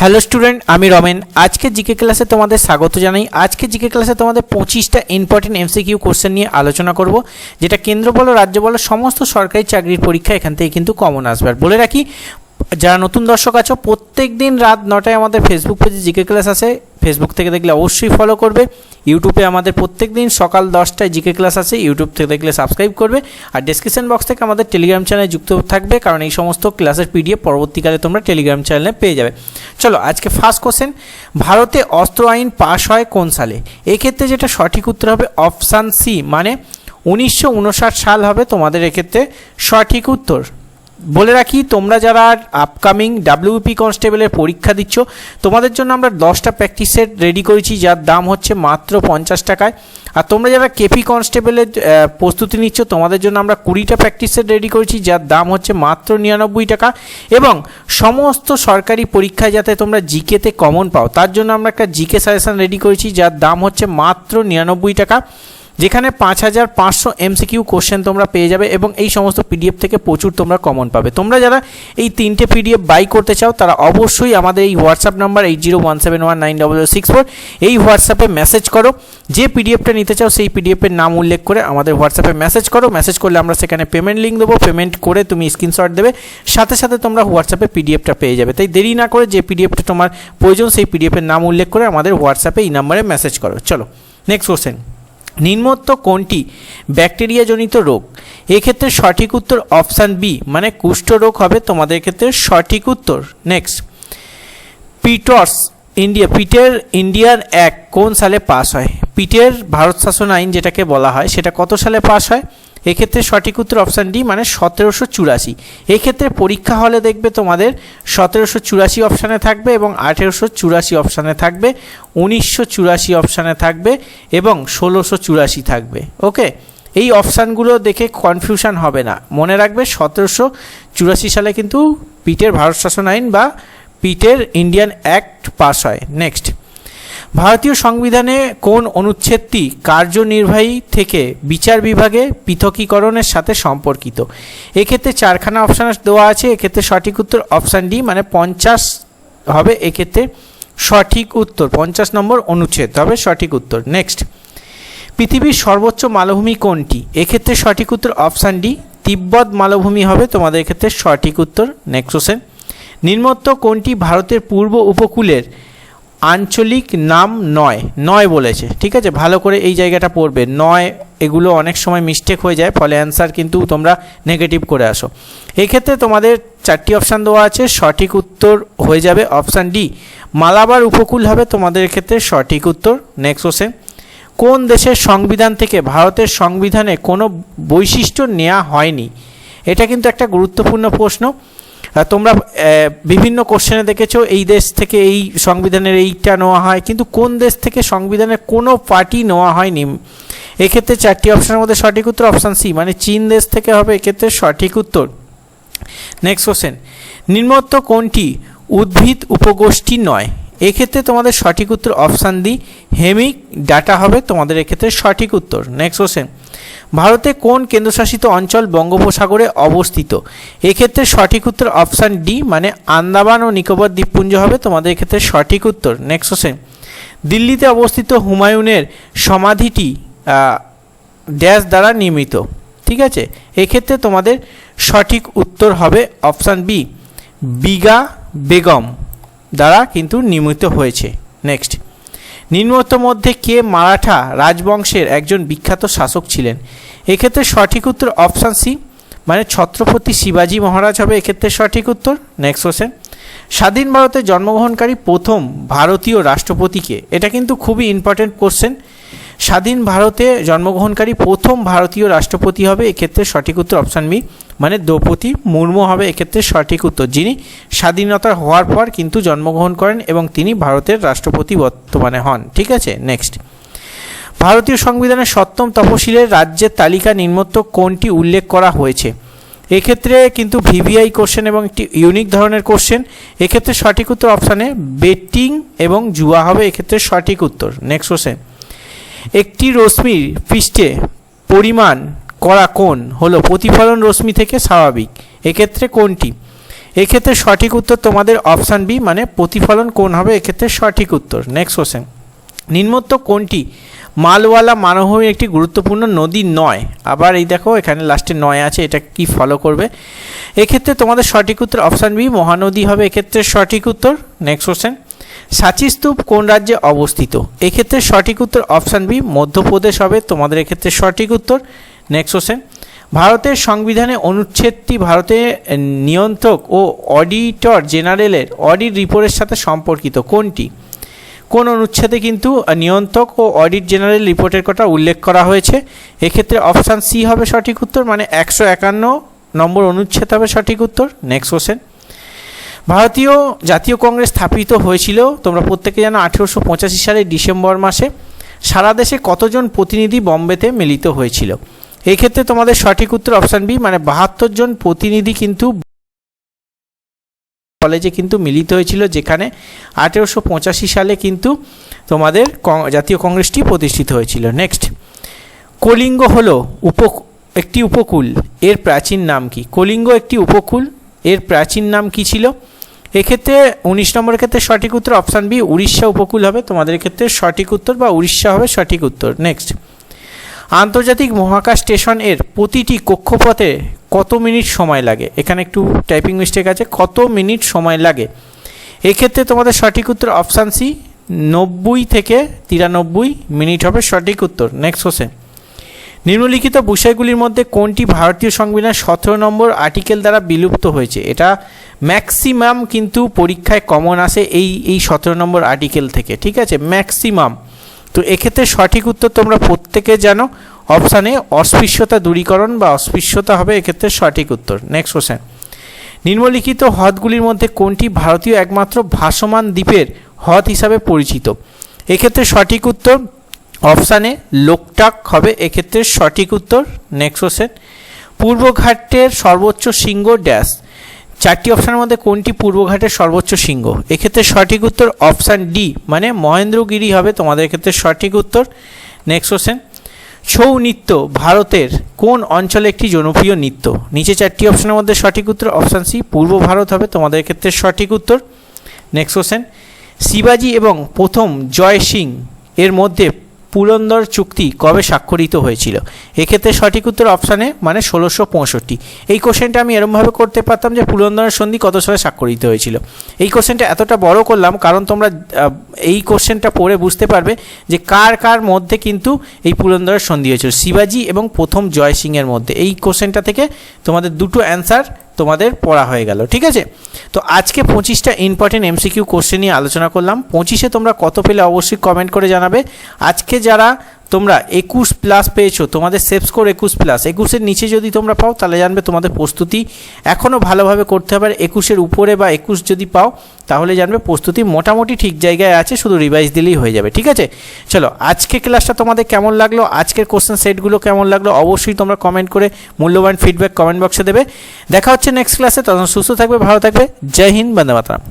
Hello student আমি রমেন। আজকে GK ক্লাসে তোমাদের স্বাগত জানাই। আজকে জিকে ক্লাসে তোমাদের পঁচিশটা ইম্পর্টেন্ট এমসিকিউ কোশ্চেন নিয়ে আলোচনা করব, যেটা কেন্দ্র বলো, রাজ্য বলো, সমস্ত সরকারি চাকরির পরীক্ষা এখান থেকে কিন্তু কমন আসবে। আর বলে রাখি যারা নতুন দর্শক আছো প্রত্যেক দিন রাত নটায় আমাদের ফেসবুক পেজে জিকে ক্লাস আসে ফেসবুক থেকে দেখলে অবশ্যই ফলো করবে। ইউটিউবে আমাদের প্রত্যেক দিন সকাল দশটায় জিকে ক্লাস আছে। ইউটিউব থেকে দেখলে সাবস্ক্রাইব করবে। আর ডেসক্রিপশন বক্স থেকে আমাদের টেলিগ্রাম চ্যানেলে যুক্ত থাকবে, কারণ এই সমস্ত ক্লাসের পিডিএফ পরবর্তীকালে তোমরা টেলিগ্রাম চ্যানেলে পেয়ে যাবে। চলো, আজকে ফার্স্ট কোশ্চেন ভারতে অস্ত্র আইন পাশ হয় কোন সালে? এক্ষেত্রে যেটা সঠিক উত্তর হবে অপশান সি মানে উনিশশো উনষাট সাল হবে তোমাদের এক্ষেত্রে সঠিক উত্তর। বলে রাখি, তোমরা যারা আপকামিং ডাব্লিউপি কনস্টেবলের পরীক্ষা দিচ্ছ, তোমাদের জন্য আমরা দশটা প্র্যাকটিস সেট রেডি করেছি, যার দাম হচ্ছে মাত্র পঞ্চাশ টাকায়। আর তোমরা যারা কেপি কনস্টেবলের প্রস্তুতি নিচ্ছ, তোমাদের জন্য আমরা কুড়িটা প্র্যাকটিস সেট রেডি করেছি, যার দাম হচ্ছে মাত্র নিরানব্বই টাকা। এবং সমস্ত সরকারি পরীক্ষায় যাতে তোমরা জিকেতে কমন পাও, তার জন্য আমরা একটা জিকে সাজেশন রেডি করেছি, যার দাম হচ্ছে মাত্র নিরানব্বই টাকা। যেখানে পাঁচ হাজার পাঁচশো এমসিকিউ কোশ্চেন তোমরা পেয়ে যাবে এবং এই সমস্ত পিডিএফ থেকে প্রচুর তোমরা কমন পাবে। তোমরা যারা এই তিনটে পিডিএফ বাই করতে চাও, তারা অবশ্যই আমাদের এই WhatsApp number eight zero one seven one nine double six four এই হোয়াটসঅ্যাপে মেসেজ করো। যে পিডিএফটা নিতে চাও, সেই পিডিএফের নাম উল্লেখ করে আমাদের হোয়াটসঅ্যাপে মেসেজ করো। মেসেজ করলে আমরা সেখানে পেমেন্ট লিঙ্ক দেবো। পেমেন্ট করে তুমি স্ক্রিনশট দেবে। সাথে সাথে তোমরা হোয়াটসঅ্যাপে পিডিএফটা পেয়ে যাবে। তাই দেরি না করে যে পিডিএফটা তোমার প্রয়োজন, সেই পিডিএফের নাম উল্লেখ করে আমাদের হোয়াটসঅ্যাপে এই নাম্বারে মেসেজ করো। চলো নেক্সট কোশ্চেন নিম্নোক্ত কোনটি? ব্যাকটেরিয়াজনিত রোগ। এক্ষেত্রে সঠিক উত্তর অপশান বি মানে কুষ্ঠ রোগ হবে তোমাদের ক্ষেত্রে সঠিক উত্তর। নেক্সট। পিটস ইন্ডিয়া, পিটের ইন্ডিয়ান অ্যাক্ট কোন সালে পাস হয়? পিটের ভারত শাসন আইন যেটাকে বলা হয়, সেটা কত সালে পাস হয়? এক্ষেত্রে সঠিক উত্তর অপশান ডি মানে সতেরোশো চুরাশি। এক্ষেত্রে পরীক্ষা হলে দেখবে তোমাদের সতেরোশো চুরাশি অপশানে থাকবে এবং আঠেরোশো চুরাশি অপশানে থাকবে, উনিশশো চুরাশি অপশানে থাকবে এবং ষোলোশো চুরাশি থাকবে ওকে এই অপশানগুলো দেখে কনফিউশন হবে না। মনে রাখবে সতেরোশো চুরাশি সালে কিন্তু পিটের ভারত শাসন আইন বা পিটের ইন্ডিয়ান অ্যাক্ট পাস হয়। নেক্সট ভারতীয় সংবিধানে কোন অনুচ্ছেদটি কার্যনির্বাহী থেকে বিচার বিভাগে পৃথকীকরণের সাথে সম্পর্কিত? এক্ষেত্রে চারখানা অপশান দেওয়া আছে। এক্ষেত্রে সঠিক উত্তর অপশান ডি মানে পঞ্চাশ হবে। এক্ষেত্রে সঠিক উত্তর, পঞ্চাশ নম্বর অনুচ্ছেদ হবে সঠিক উত্তর। নেক্সট পৃথিবীর সর্বোচ্চ মালভূমি কোনটি? এক্ষেত্রে সঠিক উত্তর অপশান ডি তিব্বত মালভূমি হবে। তোমাদের ক্ষেত্রে সঠিক উত্তর। নেক্সট কোশ্চেন নিম্নোক্ত কোনটি ভারতের পূর্ব উপকূলের আঞ্চলিক নাম নয় নয় বলেছে, ঠিক আছে? ভালো করে এই জায়গাটা পড়বে। নয়, এগুলো অনেক সময় মিস্টেক হয়ে যায়, ফলে অ্যান্সার কিন্তু তোমরা নেগেটিভ করে আসো। এক্ষেত্রে তোমাদের চারটি অপশান দেওয়া আছে, সঠিক উত্তর হয়ে যাবে অপশান ডি মালাবার উপকূল হবে তোমাদের ক্ষেত্রে সঠিক উত্তর নেক্সট কোশ্চেন কোন দেশের সংবিধান থেকে ভারতের সংবিধানে কোনো বৈশিষ্ট্য নেওয়া হয়নি? এটা কিন্তু একটা গুরুত্বপূর্ণ প্রশ্ন। তোমরা বিভিন্ন কোশ্চেনে দেখেছ, এই দেশ থেকে এই সংবিধানের এইটা নেওয়া হয়, কিন্তু কোন দেশ থেকে সংবিধানের কোনো পার্টি নেওয়া হয়নি? এক্ষেত্রে চারটি অপশানের মধ্যে সঠিক উত্তর অপশান সি মানে চীন দেশ থেকে হবে, এক্ষেত্রে সঠিক উত্তর। নেক্সট কোশ্চেন নিম্নোক্ত কোনটি উদ্ভিদ উপগোষ্ঠী নয়? এক্ষেত্রে তোমাদের সঠিক উত্তর অপশান ডি, হেমিক ডাটা হবে, তোমাদের এক্ষেত্রে সঠিক উত্তর। নেক্সট কোশ্চেন ভারতে কোন কেন্দ্রশাসিত অঞ্চল বঙ্গোপসাগরে অবস্থিত? এক্ষেত্রে সঠিক উত্তর অপশান ডি মানে আন্দামান ও নিকোবর দ্বীপপুঞ্জ হবে। তোমাদের এক্ষেত্রে সঠিক উত্তর। নেক্সট কোশ্চেন দিল্লিতে অবস্থিত হুমায়ুনের সমাধিটি ড্যাশ দ্বারা নির্মিত। ঠিক আছে? এক্ষেত্রে তোমাদের সঠিক উত্তর হবে অপশান বি বিগা বেগম দ্বারা কিন্তু নির্মিত হয়েছে। নেক্সট নিম্নোক্ত মধ্যে কে মারাঠা রাজবংশের একজন বিখ্যাত শাসক ছিলেন? এক্ষেত্রে সঠিক উত্তর অপশান সি মানে ছত্রপতি শিবাজী মহারাজ হবে। এক্ষেত্রে সঠিক উত্তর নেক্সট কোশ্চেন স্বাধীন ভারতে জন্মগ্রহণকারী প্রথম ভারতীয় রাষ্ট্রপতিকে, এটা কিন্তু খুবই ইম্পর্টেন্ট কোশ্চেন স্বাধীন ভারতে জন্মগ্রহণকারী প্রথম ভারতীয় রাষ্ট্রপতি হবে, এক্ষেত্রে সঠিক উত্তর অপশান বি মানে দ্রৌপদী মুর্মু হবে এক্ষেত্রে সঠিক উত্তর। যিনি স্বাধীনতা হওয়ার পর কিন্তু জন্মগ্রহণ করেন এবং তিনি ভারতের রাষ্ট্রপতি বর্তমানে হন। ঠিক আছে? নেক্সট ভারতীয় সংবিধানের সপ্তম তফসিলের রাজ্যের তালিকা নিম্নোক্ত কোনটি উল্লেখ করা হয়েছে? এক্ষেত্রে কিন্তু ভিভিআই কোশ্চেন এবং একটি ইউনিক ধরনের কোশ্চেন এক্ষেত্রে সঠিক উত্তর অপশানে বেটিং এবং জুয়া হবে, এক্ষেত্রে সঠিক উত্তর। নেক্সট কোশ্চেন একটি রশ্মির পৃষ্ঠে পরিমাণ করা কোণ হলো প্রতিফলন রশ্মি থেকে স্বাভাবিক। এক্ষেত্রে কোনটি এক্ষেত্রে সঠিক উত্তর তোমাদের অপশান বি মানে প্রতিফলন কোন হবে, এক্ষেত্রে সঠিক উত্তর। নেক্সট কোশ্চেন নিম্নোক্ত কোনটি মালওয়ালা মানভূমির একটি গুরুত্বপূর্ণ নদী নয়। আবার এই দেখো, এখানে লাস্টে নয় আছে, এটা কি ফলো করবে? এক্ষেত্রে তোমাদের সঠিক উত্তর অপশান বি, মহানদী হবে, এক্ষেত্রে সঠিক উত্তর। নেক্সট কোশ্চেন সাঁচি স্তূপ কোন রাজ্যে অবস্থিত? এক্ষেত্রে সঠিক উত্তর অপশান বি, মধ্যপ্রদেশ হবে, তোমাদের এক্ষেত্রে সঠিক উত্তর। নেক্সট কোশ্চেন ভারতের সংবিধানে অনুচ্ছেদটি ভারতের নিয়ন্ত্রক ও অডিটর জেনারেলের অডিট রিপোর্টের সাথে সম্পর্কিত কোনটি? কোন অনুচ্ছেদে কিন্তু নিয়ন্ত্রক ও অডিট জেনারেল রিপোর্টের কথা উল্লেখ করা হয়েছে? এক্ষেত্রে অপশান সি হবে সঠিক উত্তর মানে একশো একান্ন নম্বর অনুচ্ছেদ হবে সঠিক উত্তর। নেক্সট কোশ্চেন ভারতীয় জাতীয় কংগ্রেস স্থাপিত হয়েছিল, তোমরা প্রত্যেকে জানো, আঠেরোশো পঁচাশি সালের ডিসেম্বর মাসে। সারা দেশে কতজন প্রতিনিধি বম্বেতে মিলিত হয়েছিল? এই ক্ষেত্রে তোমাদের সঠিক উত্তর অপশান বি মানে বাহাত্তর জন প্রতিনিধি কিন্তু কলেজে কিন্তু মিলিত হয়েছিল, যেখানে আঠেরোশো পঁচাশি সালে কিন্তু তোমাদের জাতীয় কংগ্রেসটি প্রতিষ্ঠিত হয়েছিল। নেক্সট কলিঙ্গ হল উপ একটি উপকূল, এর প্রাচীন নাম কি? কলিঙ্গ একটি উপকূল, এর প্রাচীন নাম কি ছিল? এক্ষেত্রে উনিশ নম্বরের ক্ষেত্রে সঠিক উত্তর অপশান বি উড়িষ্যা উপকূল হবে। তোমাদের ক্ষেত্রে সঠিক উত্তর বা উড়িষ্যা হবে সঠিক উত্তর। নেক্সট আন্তর্জাতিক মহাকাশ স্টেশনের প্রতিটি কক্ষপথে কত মিনিট সময় লাগে? এখানে একটু টাইপিং মিস্টেক আছে, কত মিনিট সময় লাগে? এক্ষেত্রে তোমাদের সঠিক উত্তর অপশান সি নব্বই থেকে তিরানব্বই মিনিট হবে সঠিক উত্তর। নেক্সট কোশ্চেন নিম্নলিখিত বিষয়গুলির মধ্যে কোনটি ভারতীয় সংবিধানের সতেরো নম্বর আর্টিকেল দ্বারা বিলুপ্ত হয়েছে? এটা ম্যাক্সিমাম কিন্তু পরীক্ষায় কমন আসে এই এই সতেরো নম্বর আর্টিকেল থেকে, ঠিক আছে? ম্যাক্সিমাম তো এক্ষেত্রে সঠিক উত্তর তোমরা প্রত্যেকে জানো। অপশানে অস্পৃশ্যতা দূরীকরণ বা অস্পৃশ্যতা হবে এক্ষেত্রে সঠিক উত্তর। নেক্সট কোশ্চেন নিম্নলিখিত হ্রদগুলির মধ্যে কোনটি ভারতীয় একমাত্র ভাসমান দ্বীপের হ্রদ হিসাবে পরিচিত? এক্ষেত্রে সঠিক উত্তর অপশানে লোকটাক হবে। এক্ষেত্রে সঠিক উত্তর। নেক্সট কোশ্চেন পূর্বঘাটের সর্বোচ্চ শৃঙ্গ ড্যাশ। চারটি অপশানের মধ্যে কোনটি পূর্বঘাটের সর্বোচ্চ শৃঙ্গ? এক্ষেত্রে সঠিক উত্তর অপশান ডি মানে মহেন্দ্রগিরি হবে। তোমাদের ক্ষেত্রে সঠিক উত্তর। নেক্সট কোশ্চেন ছৌ নৃত্য ভারতের কোন অঞ্চলে একটি জনপ্রিয় নৃত্য? নিচে চারটি অপশনের মধ্যে সঠিক উত্তর, অপশান সি, পূর্ব ভারত হবে। তোমাদের ক্ষেত্রে সঠিক উত্তর। নেক্সট কোশ্চেন শিবাজি এবং প্রথম জয় সিং এর মধ্যে পুরন্দর চুক্তি কবে স্বাক্ষরিত হয়েছিল? এক্ষেত্রে সঠিক উত্তর অপশানে মানে ষোলোশো পঁয়ষট্টি। এই কোশ্চেনটা আমি এরমভাবে করতে পারতাম যে পুরন্দরের সন্ধি কত সালে স্বাক্ষরিত হয়েছিল। এই কোশ্চেনটা এতটা বড় করলাম কারণ তোমরা এই কোশ্চেনটা পড়ে বুঝতে পারবে যে কার কার মধ্যে কিন্তু এই পুরন্দরের সন্ধি হয়েছিল। শিবাজি এবং প্রথম জয় সিংয়ের মধ্যে। এই কোশ্চেনটা থেকে তোমাদের দুটো অ্যান্সার তোমাদের পড়া হয়ে গেল। ঠিক আছে? তো আজকে পঁচিশটা ইম্পর্টেন্ট এমসিকিউ কোশ্চেন নিয়ে আলোচনা করলাম। পঁচিশে তোমরা কত পেলে অবশ্যই কমেন্ট করে জানাবে। আজকে যারা তোমরা একুশ প্লাস পেয়েছ, তোমাদের সেফ স্কোর একুশ প্লাস একুশের নিচে যদি তোমরা পাও, তাহলে জানবে তোমাদের প্রস্তুতি এখনও ভালোভাবে করতে হবে। আর একুশের উপরে বা একুশ যদি পাও, তাহলে জানবে প্রস্তুতি মোটামুটি ঠিক জায়গায় আছে, শুধু রিভাইজ দিলেই হয়ে যাবে, ঠিক আছে? চলো, আজকে ক্লাসটা তোমাদের কেমন লাগল? আজকের কোশ্চেন সেটগুলো কেমন লাগল? অবশ্যই তোমরা কমেন্ট করে মূল্যবান ফিডব্যাক কমেন্ট বক্সে দেবে। দেখা হচ্ছে নেক্সট ক্লাসে তখন সুস্থ থাকবে, ভালো থাকবে। জয় হিন্দ, বন্দে মাতরম।